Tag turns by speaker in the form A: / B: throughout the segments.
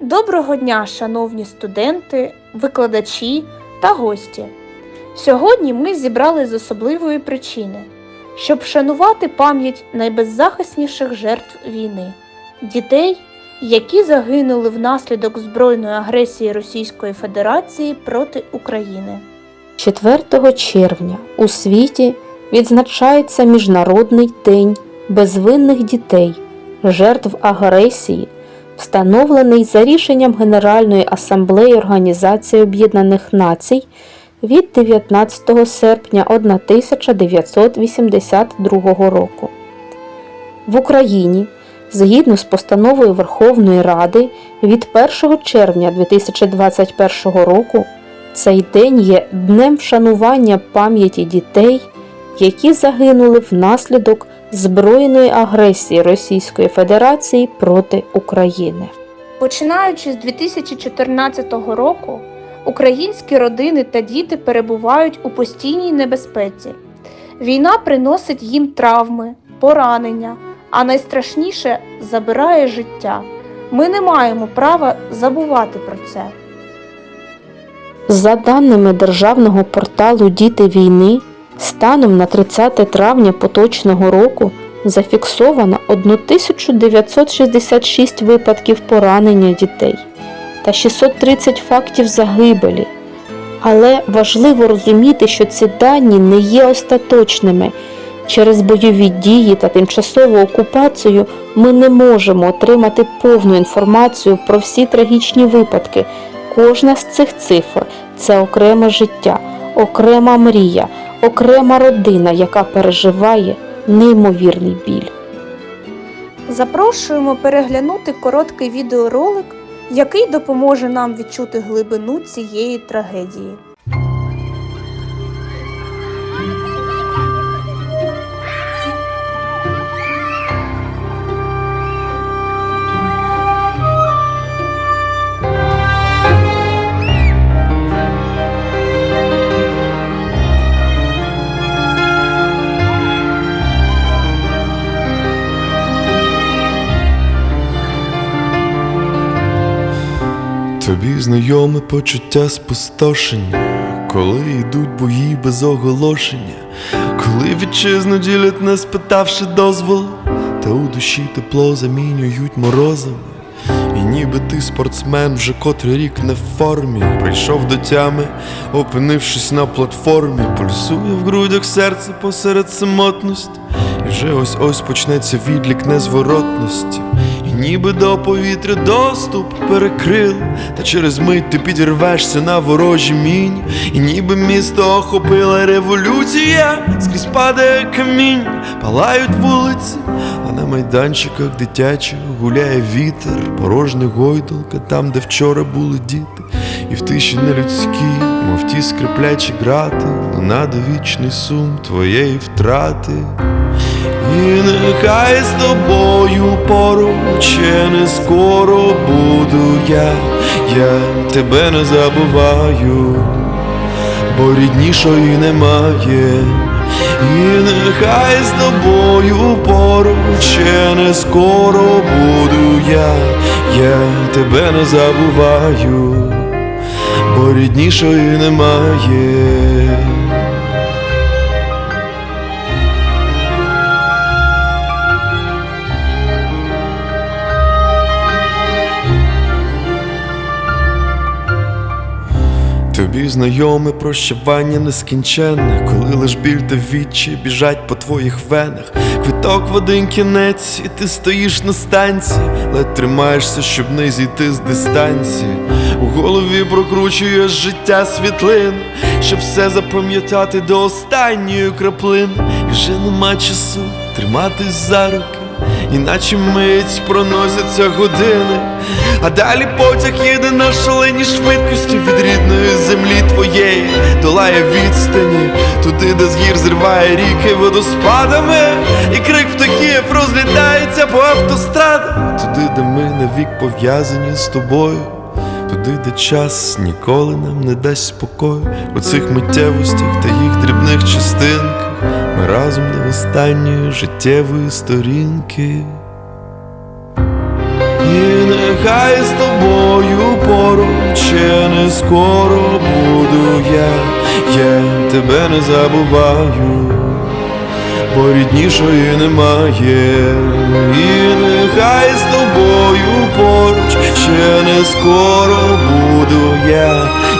A: Доброго дня, шановні студенти, викладачі та гості. Сьогодні ми зібрали з особливої причини, щоб вшанувати пам'ять найбеззахисніших жертв війни дітей, які загинули внаслідок збройної агресії Російської Федерації проти України.
B: 4 червня у світі відзначається Міжнародний день безвинних дітей, жертв агресії, встановлений за рішенням Генеральної асамблеї Організації Об'єднаних Націй від 19 серпня 1982 року. В Україні згідно з постановою Верховної Ради від 1 червня 2021 року цей день є днем вшанування пам'яті дітей, які загинули внаслідок збройної агресії Російської Федерації проти України.
A: Починаючи з 2014 року, українські родини та діти перебувають у постійній небезпеці. Війна приносить їм травми, поранення, а найстрашніше забирає життя. Ми не маємо права забувати про це.
B: За даними державного порталу Діти війни, станом на 30 травня поточного року зафіксовано 1966 випадків поранення дітей та 630 фактів загибелі. Але важливо розуміти, що ці дані не є остаточними. Через бойові дії та тимчасову окупацію ми не можемо отримати повну інформацію про всі трагічні випадки. Кожна з цих цифр це окреме життя, окрема мрія, окрема родина, яка переживає неймовірний біль.
A: Запрошуємо переглянути короткий відеоролик, який допоможе нам відчути глибину цієї трагедії.
C: Тобі знайоме почуття спустошення, коли йдуть бої без оголошення, коли вітчизну ділять, не спитавши дозволу, та у душі тепло замінюють морозами. І ніби ти спортсмен вже котрий рік не в формі, прийшов до тями, опинившись на платформі, пульсує в грудях серце посеред самотності, і вже ось ось почнеться відлік незворотності. Ніби до повітря доступ перекрил, та через мить ти підірвешся на ворожі мінь, і ніби місто охопила революція, скрізь падає камінь, палають вулиці, а на майданчиках дитячих гуляє вітер, порожня гойдалка, там, де вчора були діти, і в тиші нелюдській, мов ті скриплячі грати, луна довічний сум твоєї втрати. І нехай з тобою поруч не скоро буду я, я тебе не забуваю, бо ріднішої немає. І нехай з тобою поруч не скоро буду я, я тебе не забуваю, бо ріднішої немає. Тобі знайоме прощавання нескінченне, коли лиш біль та відчай біжать по твоїх венах. Квиток в один кінець, і ти стоїш на станції, ледь тримаєшся, щоб не зійти з дистанції. Голові прокручуєш життя світлин, щоб все запам'ятати до останньої краплини. І вже нема часу триматись за руки. Іначе мить проносяться години, а далі потяг їде на шаленій швидкості від рідної землі твоєї, долає відстані, туди, де з гір зриває ріки водоспадами, і крик птахів розлітається по автострадах, туди, де ми навік пов'язані з тобою. Туди, де час ніколи нам не дасть спокою у цих миттєвостях та їх дрібних частинках. Ми разом до останньої життєвої сторінки. І нехай з тобою поруч, ще не скоро буду я, я тебе не забуваю, бо ріднішої немає, і нехай з тобою поруч, ще не скоро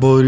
C: бо